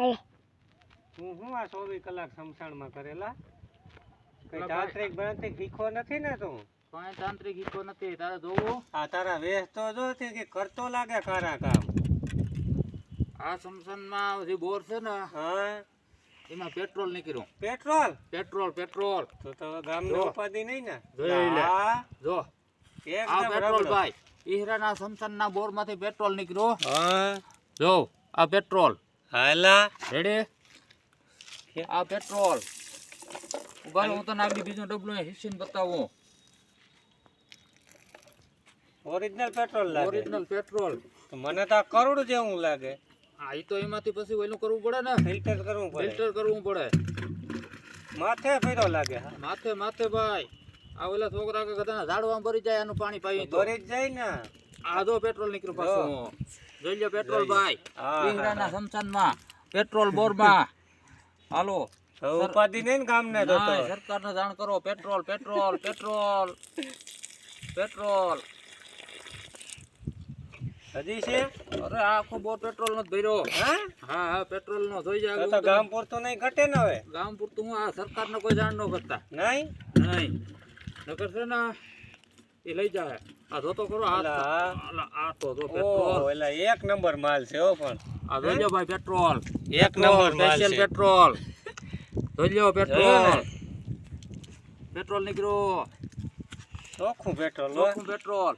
હાલો. હું હું આ ચોવીસ કલાક સમસાણમાં કરેલા? કઈ તાંત્રિક બળંત્રિક શીખો નથી ને તું? કોઈ તાંત્રિક ઈકો નથી તારે જોવું? આ તારા વેશ તો જો કે કરતો લાગે ખરા કામ. આ સમસનમાં જે બોર છે ને હા. એમાં પેટ્રોલ નીકળ્યું. પેટ્રોલ? Petrol petrol. તો તો ગામની. ઉપાધિ નહીં ને? જોઈ લે. હા જો. આ પેટ્રોલ ભાઈ ઈહરાના સમસનના બોરમાંથી પેટ્રોલ નીકળ્યો. હા. જો આ પેટ્રોલ. હાલા. રેડી? આ પેટ્રોલ ઊભા હું તને આગળ બીજો ડબલો હિસ્સીને બતાવું. ઓરિજિનલ પેટ્રોલ લાગે. ઓરિજિનલ પેટ્રોલ તો મને તો આ કરોડ જેવું લાગે. હા એ તો એમાંથી પછી ઓલું કરવું પડે ને. ફિલ્ટર કરવું પડે. ફિલ્ટર કરવું પડે. માથે ફેરો લાગે હા. માથે માથે ભાઈ. આ ઓલા છોકરા કે કદાચ ઝાડવા ભરી જાય આનું પાણી પાવી ભરી જ જાય ને. આ જો પેટ્રોલ નીકળ્યું પાછું જોઈ લો પેટ્રોલ ભાઈ. ઈહરાના સમસાનમાં પેટ્રોલ બોરમાં. હાલો. ઉપાધિ નહીં તો. ના, સરકારને જાણ કરો. પેટ્રોલ પેટ્રોલ પેટ્રોલ પેટ્રોલ હજી છે? અરે આખો બોર પેટ્રોલ નો ભર્યો. હા? હા હા પેટ્રોલ નો જોઈ જાય તો ગામ પૂરતું નહીં ઘટે ને હવે? ગામ પૂરતું હું આ સરકાર ને કોઈ જાણ ન કરતા. નહીં? નહીં. નકર છે ને એ લઈ જાય આ જોતો કરો આ આ. તો જો પેટ્રોલ એટલે એક નંબર માલ છે હો પણ. આ જોજો ભાઈ પેટ્રોલ એક નંબર માલ છે. પેટ્રોલ જોજો પેટ્રોલ પેટ્રોલ નીકળ્યો ચોખ્ખું પેટ્રોલ. ચોખ્ખું પેટ્રોલ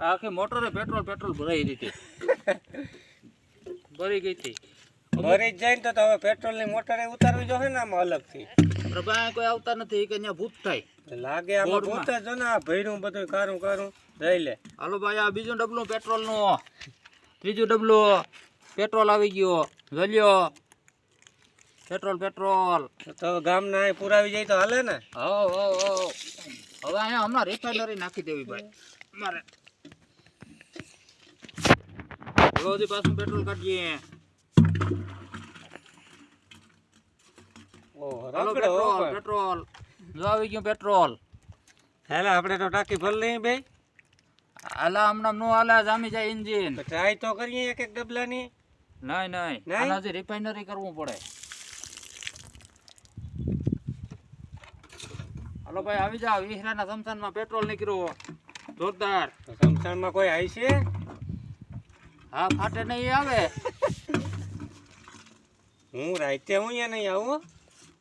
આખી મોટરે પેટ્રોલ પેટ્રોલ ભરાઈ દીધી. ભરી ગઈ હતી. જ જાય ને તો હવે પેટ્રોલની મોટર ઉતારવી જોશે ને આમાં અલગથી. થી પ્રભા કોઈ આવતા નથી કે અહીંયા ભૂત થાય. લાગે આમાં ભૂત જ જો ને આ ભૈરું બધું કારું કારું. જઈ લે. હાલો ભાઈ આ બીજું ડબલું પેટ્રોલનું ત્રીજું ડબલું પેટ્રોલ આવી ગયો જલ્યો. Petrol petrol. તો ગામ ગામના અહીં પુરાવી જાય તો હાલે ને? હો હો હો. હવે અહીંયા હમણાં રિફાઇનરી નાખી દેવી ભાઈ. મારે રોજ પાછું પેટ્રોલ કાઢીએ. હાલો પેટ્રોલ પેટ્રોલ જો આવી ગયું પેટ્રોલ હાલે આપણે તો ટાંકી ભર લઈએ બે હાલા હમણાં નો હાલા જામી જાય એન્જિન ટ્રાય તો કરીએ એક એક ડબલાની. નહીં નહીં. નહીં? આના હજી રિફાઇનરી કરવું પડે. હાલો ભાઈ આવી જાવ વીહરાના સમસાનમાં પેટ્રોલ નીકળ્યો. જોરદાર. સમસાનમાં કોઈ આવી છે? હા ફાટે નહીં આવે. હું રાતે હું અહીંયા નહીં આવું.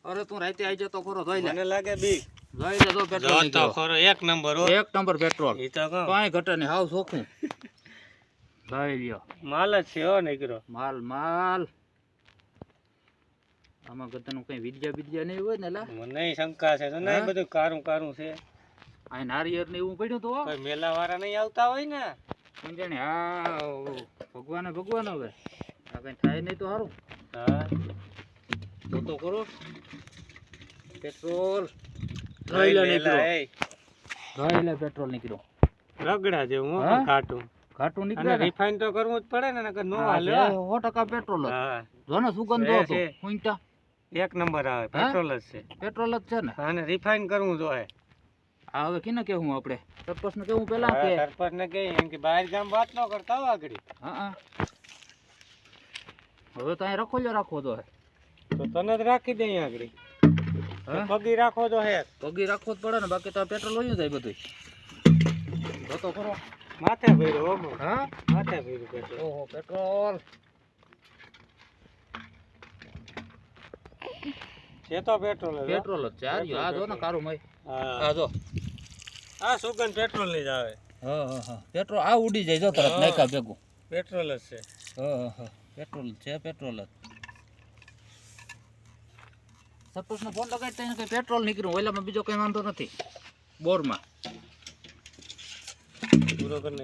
અરે તું રાતે આવી જતો ખરો જોઈ લે. મને લાગે બીક જોઈ લે તો પેટ્રોલ જો તો ખરો એક નંબર હો. એક નંબર પેટ્રોલ ઈ તો કાંઈ ઘટે નહીં હાવ ચોખ્ખું જોઈ લ્યો. માલ જ છે હો નીકળો માલ માલ. આમાં ગધાનું કઈ વિદ્યા વિદ્યા નહીં હોય ને લા. મને શંકા છે તો નહીં બધું કારું કારું છે. આ નારિયર ને એવું પડ્યું તો કોઈ મેલા વાળા નહીં આવતા હોય ને? કોણ હા ભગવાન ભગવાન હવે. આ કઈ થાય નહીં તો સારું. હા. તો કરો પેટ્રોલ જોઈ લે નીકળ્યો એય. લે પેટ્રોલ નીકળ્યો રગડા જેવું હું કાટું ઘાટું નીકળે રિફાઈન તો કરવું જ પડે ને નકર નો હાલે. છે, હો. સો ટકા પેટ્રોલ હા. જો ને સુગંધ હતો કુંટા એક નંબર આવે પેટ્રોલ જ છે. પેટ્રોલ જ છે ને? અને રિફાઈન કરવું જોઈએ આ હવે કેને કેવું આપણે? સરપંચ ને કેવું પેલા કે? સરપંચ ને કે એમ કે બહાર ગામ વાત ન કરતા આગળ. હા હા. હવે તો અહીં રખોલ્યો રાખવો તો હે તો તને જ રાખી દે અહીંયા આગળ? પગી રાખો તો હે પગી રાખવો જ પડે ને બાકી તો પેટ્રોલ હોય જાય બધું તો તો ખરો. માથે ભર્યો હો હા? માથે ભર્યું પેટ્રોલ. ઓહો પેટ્રોલ. છે તો પેટ્રોલ પેટ્રોલ જ છે. આ જો આ જો ને કારું મય. આ જો. આ સુગંધ પેટ્રોલની જ આવે. હા હા હા. પેટ્રોલ આ ઉડી જાય જો તરત નાખા ભેગું. પેટ્રોલ જ છે. હા હા. પેટ્રોલ છે પેટ્રોલ જ. સપોઝ ફોન લગાડતા એને કંઈ પેટ્રોલ નીકળ્યું, ઓલામાં બીજો કઈ વાંધો નથી. બોરમાં. પૂરો કરી